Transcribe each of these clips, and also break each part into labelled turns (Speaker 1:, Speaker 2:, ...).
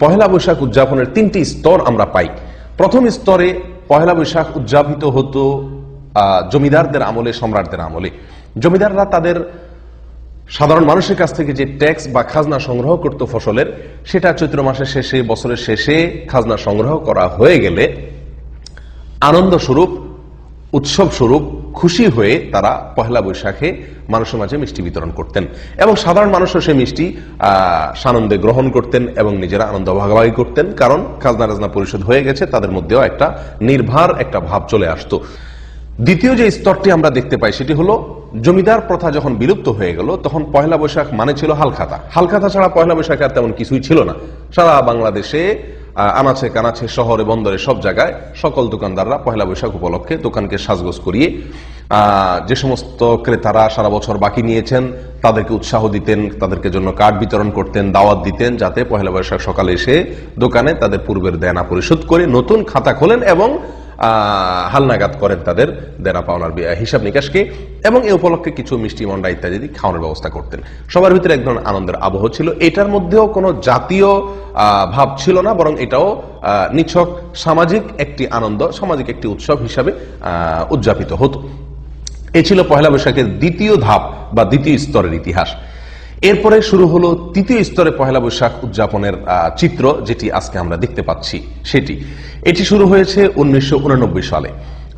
Speaker 1: পহেলা বৈশাখ উদযাপনের তিনটি স্তর আমরা পাই। প্রথম স্তরে পহেলা বৈশাখ উদযাপিত হতো জমিদারদের আমলে, সম্রাটদের আমলে। জমিদাররা তাদের সাধারণ মানুষের কাছ থেকে যে ট্যাক্স বা খাজনা সংগ্রহ করত ফসলের, সেটা চৈত্র মাসের শেষে, বছরের শেষে খাজনা সংগ্রহ করা হয়ে গেলে আনন্দ স্বরূপ উৎসব স্বরূপ খুশি হয়ে তারা পহেলা বৈশাখে মানুষের মাঝে মিষ্টি বিতরণ করতেন এবং সাধারণ মানুষও সেই মিষ্টি সানন্দে গ্রহণ করতেন এবং নিজেরা আনন্দ ভাগাভাগি করতেন। কারণ খাজনা রাজনা পরিষদ হয়ে গেছে, তাদের মধ্যেও একটা নির্ভার একটা ভাব চলে আসতো। দ্বিতীয় যে স্তরটি আমরা দেখতে পাই সেটি হলো, জমিদার প্রথা যখন বিলুপ্ত হয়ে গেল, তখন পয়লা বৈশাখ মানে ছিল হালখাতা। হালখাতা ছাড়া পয়লা বৈশাখ আর তেমন কিছুই ছিল না। সারা বাংলাদেশে আনাচে কানাচে শহরে, বন্দরে, সব জায়গায় সকল দোকানদাররা পহেলা বৈশাখ উপলক্ষে দোকানকে সাজগোজ করিয়ে যে সমস্ত ক্রেতারা সারা বছর বাকি নিয়েছেন, তাদেরকে উৎসাহ দিতেন, তাদেরকে জন্য কার্ড বিতরণ করতেন, দাওয়াত দিতেন, যাতে পয়লা বৈশাখ সকালে এসে দোকানে তাদের পূর্বের দেনা পরিশোধ করে নতুন খাতা খোলেন এবং হালনাগাদ করেন তাদের দেনা পাওনার হিসাব নিকাশকে এবং এই উপলক্ষে কিছু মিষ্টি মন্ডা ইত্যাদি খাওয়ানোর ব্যবস্থা করতেন। সবার ভিতরে এক ধরনের আনন্দের আবহ ছিল। এটার মধ্যেও কোনো জাতীয় ভাব ছিল না, বরং এটাও নিছক সামাজিক একটি আনন্দ, সামাজিক একটি উৎসব হিসাবে উদযাপিত হতো। এ ছিল পয়লা বৈশাখের দ্বিতীয় ধাপ বা দ্বিতীয় স্তরের ইতিহাস। এরপরে শুরু হলো তৃতীয় স্তরে পহেলা বৈশাখ উদযাপনের চিত্র, যেটি আজকে আমরা দেখতে পাচ্ছি সেটি। এটি শুরু হয়েছে উনিশশো সালে।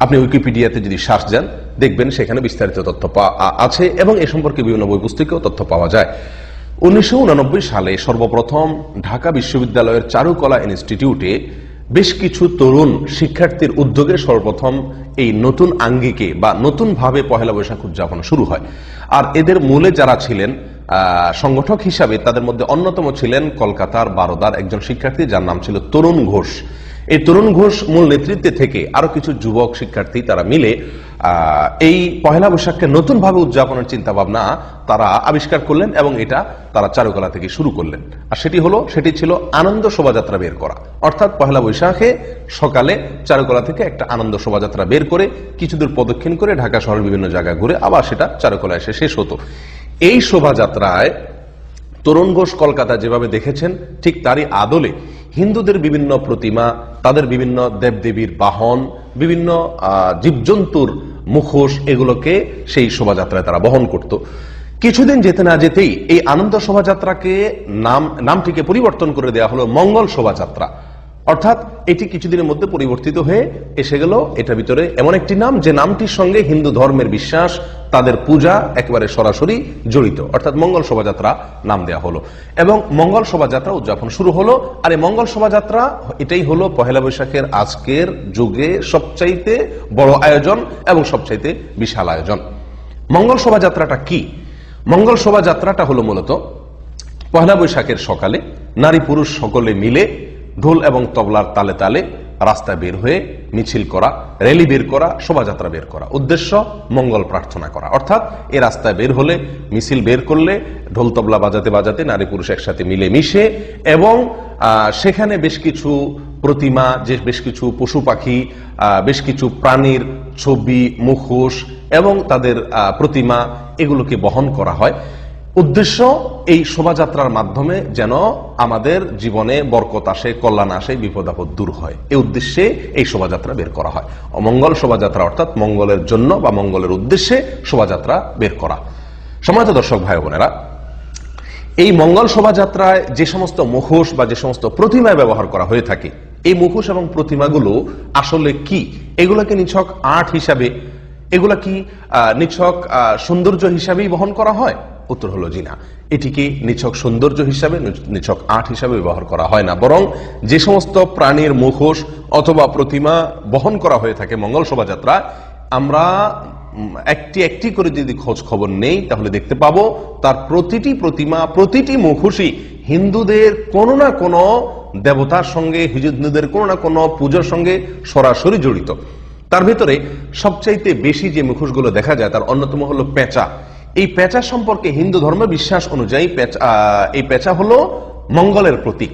Speaker 1: আপনি উইকিপিডিয়াতে যদি সার্চ যান দেখবেন সেখানে বিস্তারিত তথ্য আছে এবং এ সম্পর্কে বিভিন্ন বই পুস্তকেও তথ্য পাওয়া যায়। উনিশশো সালে সর্বপ্রথম ঢাকা বিশ্ববিদ্যালয়ের চারুকলা ইনস্টিটিউটে বেশ কিছু তরুণ শিক্ষার্থীর উদ্যোগে সর্বপ্রথম এই নতুন আঙ্গিকে বা নতুন ভাবে পহেলা বৈশাখ উদযাপন শুরু হয়। আর এদের মূলে যারা ছিলেন সংগঠক হিসাবে তাদের মধ্যে অন্যতম ছিলেন কলকাতার বারোদার একজন শিক্ষার্থী, যার নাম ছিল তরুণ ঘোষ। এই তরুণ ঘোষ মূল নেতৃত্বে থেকে আরও কিছু যুবক শিক্ষার্থী তারা মিলে এই পহেলা বৈশাখকে নতুন ভাবে উদযাপনের চিন্তা ভাবনা তারা আবিষ্কার করলেন এবং এটা তারা চারুকলা থেকে শুরু করলেন। আর সেটি হলো, সেটি ছিল আনন্দ শোভাযাত্রা বের করা। অর্থাৎ পহেলা বৈশাখে সকালে চারুকলা থেকে একটা আনন্দ শোভাযাত্রা বের করে কিছু দূর প্রদক্ষিণ করে ঢাকা শহরের বিভিন্ন জায়গায় ঘুরে আবার সেটা চারুকলা এসে শেষ হতো। এই শোভাযাত্রায় তরুণ ঘোষ কলকাতা যেভাবে দেখেছেন, ঠিক তারই আদলে হিন্দুদের বিভিন্ন প্রতিমা, তাদের বিভিন্ন দেবদেবীর বাহন, বিভিন্ন জীবজন্তুর মুখোশ এগুলোকে সেই শোভাযাত্রায় তারা বহন করত। কিছুদিন যেতে না যেতেই এই আনন্দ শোভাযাত্রাকে নাম, নামটিকে পরিবর্তন করে দেওয়া হলো মঙ্গল শোভাযাত্রা। অর্থাৎ এটি কিছুদিনের মধ্যে পরিবর্তিত হয়ে এসে গেল। এটার ভিতরে এমন একটি নাম, যে নামটির সঙ্গে হিন্দু ধর্মের বিশ্বাস, তাদের পূজা একেবারে সরাসরি জড়িত। অর্থাৎ মঙ্গল শোভাযাত্রা নাম দেওয়া হলো। এবং মঙ্গল শোভাযাত্রা উদযাপন শুরু হলো। আর এই মঙ্গল শোভাযাত্রা, এটাই হলো পহেলা বৈশাখের আজকের যুগে সবচাইতে বড় আয়োজন এবং সবচাইতে বিশাল আয়োজন। মঙ্গল শোভাযাত্রাটা কি? মঙ্গল শোভাযাত্রাটা হলো মূলত পহেলা বৈশাখের সকালে নারী পুরুষ সকলে মিলে ঢোল এবং তবলার তালে তালে রাস্তায় বের হয়ে মিছিল করা, র্যালি বের করা, শোভাযাত্রা বের করা। উদ্দেশ্য, মঙ্গল প্রার্থনা করা। অর্থাৎ এ রাস্তায় বের হলে, মিছিল বের করলে, ঢোল তবলা বাজাতে বাজাতে নারী পুরুষ একসাথে মিলে মিশে এবং সেখানে বেশ কিছু প্রতিমা, যে বেশ কিছু পশু পাখি বেশ কিছু প্রাণীর ছবি, মুখোশ এবং তাদের প্রতিমা এগুলোকে বহন করা হয়। উদ্দেশ্য এই শোভাযাত্রার মাধ্যমে যেন আমাদের জীবনে বরকত আসে, কল্যাণ আসে বিপদ আপদ দূর হয়। এই উদ্দেশ্যে এই শোভাযাত্রা বের করা হয়। অমঙ্গল শোভাযাত্রা অর্থাৎ মঙ্গলের জন্য বা মঙ্গলের উদ্দেশ্যে শোভাযাত্রা বের করা। সমাজ দর্শক ভাই বোনেরা, এই মঙ্গল শোভাযাত্রায় যে সমস্ত মুখোশ বা যে সমস্ত প্রতিমায় ব্যবহার করা হয়ে থাকে, এই মুখোশ এবং প্রতিমাগুলো আসলে কি? এগুলোকে নিছক আর্ট হিসাবে, এগুলা কি নিছক সৌন্দর্য হিসাবেই বহন করা হয়? উত্তর হলো জি না এটিকে নিছক সৌন্দর্য হিসাবে নিছক আর্ট হিসাবে ব্যবহার করা হয় না। বরং যে সমস্ত প্রাণীর মুখোশ অথবা প্রতিমা বহন করা হয়ে থাকে মঙ্গল শোভাযাত্রা, আমরা একটি একটি করে যদি খোঁজ খবর নেই, তাহলে দেখতে পাবো তার প্রতিটি প্রতিমা, প্রতিটি মুখোশই হিন্দুদের কোনো না কোনো দেবতার সঙ্গে হিন্দুদের কোনো না কোনো পুজোর সঙ্গে সরাসরি জড়িত। তার ভিতরে সবচাইতে বেশি যে মুখোশগুলো দেখা যায়, তার অন্যতম হলো পেঁচা। এই পেঁচা সম্পর্কে হিন্দু ধর্ম বিশ্বাস অনুযায়ী এই পেঁচা হলো মঙ্গলের প্রতীক।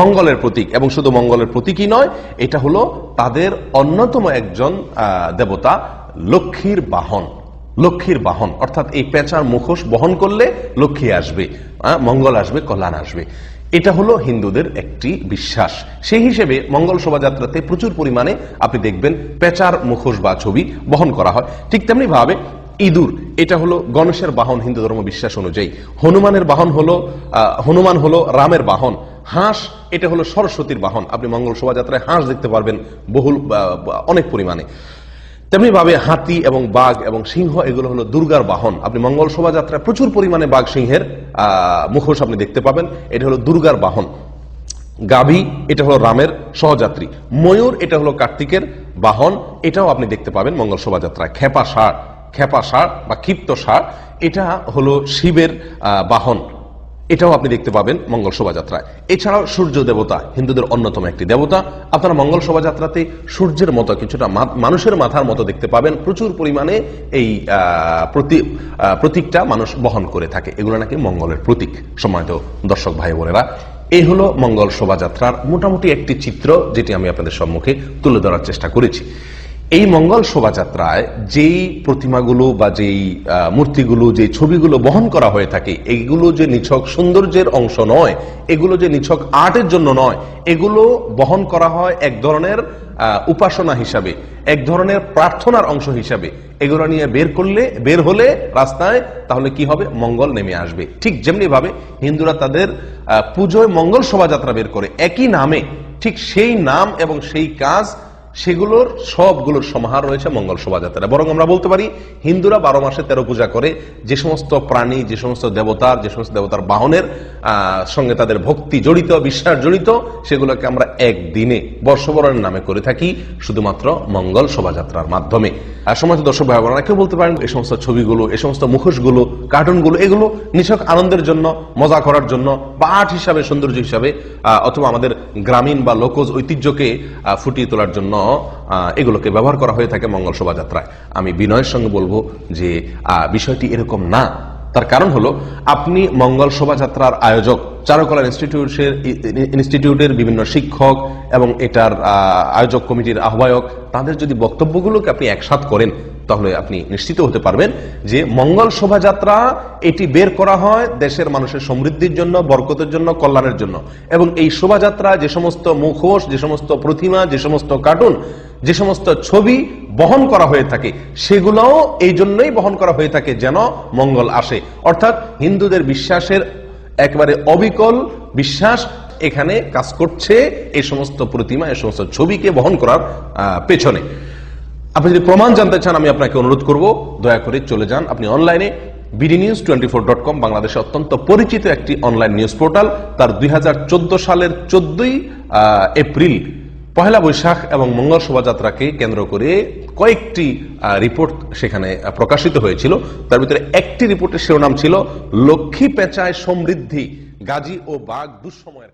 Speaker 1: মঙ্গলের প্রতীক, এবং শুধু মঙ্গলের প্রতীকই নয়, এটা হলো তাদের অন্যতম একজন দেবতা, লক্ষ্মীর বাহন। লক্ষ্মীর বাহন, অর্থাৎ এই পেঁচার মুখোশ বহন করলে লক্ষ্মী আসবে মঙ্গল আসবে, কল্যাণ আসবে। এটা হলো হিন্দুদের একটি বিশ্বাস। সেই হিসেবে মঙ্গল শোভাযাত্রাতে প্রচুর পরিমাণে আপনি দেখবেন পেচার মুখোশ বা ছবি বহন করা হয়। ঠিক তেমনি ভাবে ইঁদুর, এটা হলো গণেশের বাহন হিন্দু ধর্ম বিশ্বাস অনুযায়ী। হনুমানের বাহন হলো হনুমান হলো রামের বাহন। হাঁস, এটা হলো সরস্বতীর বাহন। আপনি মঙ্গল শোভাযাত্রায় হাঁস দেখতে পারবেন বহুল অনেক পরিমাণে। তেমনি ভাবে হাতি এবং বাঘ এবং সিংহ, এগুলো হলো দুর্গার বাহন। আপনি মঙ্গল শোভাযাত্রায় প্রচুর পরিমাণে বাঘ সিংহের মুখোশ আপনি দেখতে পাবেন। এটা হলো দুর্গার বাহন। গাভী, এটা হলো রামের সহযাত্রী। ময়ূর, এটা হলো কার্তিকের বাহন। এটাও আপনি দেখতে পাবেন মঙ্গল শোভাযাত্রায় খেপা ষাঁড়। খেপা ষাঁড় বা ক্ষিপ্ত ষাঁড় এটা হলো শিবের বাহন। এটাও আপনি দেখতে পাবেন মঙ্গল শোভাযাত্রায়। এছাড়াও সূর্য দেবতা, হিন্দুদের অন্যতম একটি দেবতা। আপনারা মঙ্গল শোভাযাত্রাতে সূর্যের মতো কিছুটা মানুষের মাথার মতো দেখতে পাবেন। প্রচুর পরিমাণে এই প্রতি প্রতীকটা মানুষ বহন করে থাকে। এগুলো নাকি মঙ্গলের প্রতীক, সম্মানিত দর্শক ভাই বোনেরা। এই হলো মঙ্গল শোভাযাত্রার মোটামুটি একটি চিত্র, যেটি আমি আপনাদের সম্মুখে তুলে ধরার চেষ্টা করেছি। এই মঙ্গল শোভাযাত্রায় যেই প্রতিমাগুলো বা যেই মূর্তিগুলো যে ছবিগুলো বহন করা হয়ে থাকে, এগুলো যে নিছক সৌন্দর্যের অংশ নয়, এগুলো যে নিছক আর্টের জন্য নয়, এগুলো বহন করা হয় এক ধরনের উপাসনা হিসাবে, এক ধরনের প্রার্থনার অংশ হিসাবে। এগুলো নিয়ে বের করলে, বের হলে রাস্তায় তাহলে কি হবে? মঙ্গল নেমে আসবে। ঠিক যেমনি ভাবে হিন্দুরা তাদের পুজোয় মঙ্গল শোভাযাত্রা বের করে, একই নামে, ঠিক সেই নাম এবং সেই কাজ সেগুলোর সবগুলোর সমাহার রয়েছে মঙ্গল শোভাযাত্রা বরং আমরা বলতে পারি, হিন্দুরা বারো মাসে তেরো পূজা করে, যে সমস্ত প্রাণী, যে সমস্ত দেবতার, যে সমস্ত দেবতার বাহনের সঙ্গে তাদের ভক্তি জড়িত, বিশ্বাস জড়িত, সেগুলোকে আমরা একদিনে বর্ষবরণের নামে করে থাকি, শুধুমাত্র মঙ্গল শোভাযাত্রার মাধ্যমে। আর সমাজ দর্শক ভাই বোনেরা কেউ বলতে পারেন এই সমস্ত ছবিগুলো এই সমস্ত মুখোশগুলো, কার্টুনগুলো, এগুলো নিছক আনন্দের জন্য, মজা করার জন্য, বা আর্ট হিসাবে, সৌন্দর্য হিসাবে অথবা আমাদের গ্রামীণ বা লোকজ ঐতিহ্যকে ফুটিয়ে তোলার জন্য এগুলোকে ব্যবহার করা হয়ে থাকে মঙ্গল শোভাযাত্রায়। আমি বিনয়ের সঙ্গে বলব যে বিষয়টি এরকম না। তার কারণ হলো, আপনি মঙ্গল শোভাযাত্রার আয়োজক চারুকলা ইনস্টিটিউটের ইনস্টিটিউটের বিভিন্ন শিক্ষক এবং এটার আয়োজক কমিটির আহ্বায়ক, তাদের যদি বক্তব্যগুলোকে আপনি একসাথ করেন তাহলে আপনি নিশ্চিত হতে পারবেন যে মঙ্গল শোভাযাত্রা এটি বের করা হয় দেশের মানুষের সমৃদ্ধির জন্য, বরকতের জন্য, কল্যাণের জন্য। এবং এই শোভাযাত্রা যে সমস্ত মুখোশ, যে সমস্ত প্রতিমা, যে সমস্ত কার্টুন, যে সমস্ত ছবি বহন করা হয়ে থাকে, সেগুলোও এই জন্যই বহন করা হয়ে থাকে যেন মঙ্গল আসে। অর্থাৎ হিন্দুদের বিশ্বাসের একবারে অবিকল বিশ্বাস এখানে কাজ করছে এই সমস্ত প্রতিমা, এই সমস্ত ছবিকে বহন করার পেছনে। আপনি যদি প্রমাণ জানতে চান, আমি আপনাকে অনুরোধ করব, দয়া করে চলে যান। আপনি অনলাইনে BD news twenty four dot com বাংলাদেশে অত্যন্ত পরিচিত একটি অনলাইন নিউজ পোর্টাল। তার দুই হাজার চোদ্দ সালের চোদ্দই এপ্রিল পহেলা বৈশাখ এবং মঙ্গল শোভাযাত্রাকে কেন্দ্র করে কয়েকটি রিপোর্ট সেখানে প্রকাশিত হয়েছিল। তার ভিতরে একটি রিপোর্টের শিরোনাম ছিল, লক্ষ্মী পেঁচায় সমৃদ্ধি, গাজী ও বাঘ দুঃসময়ের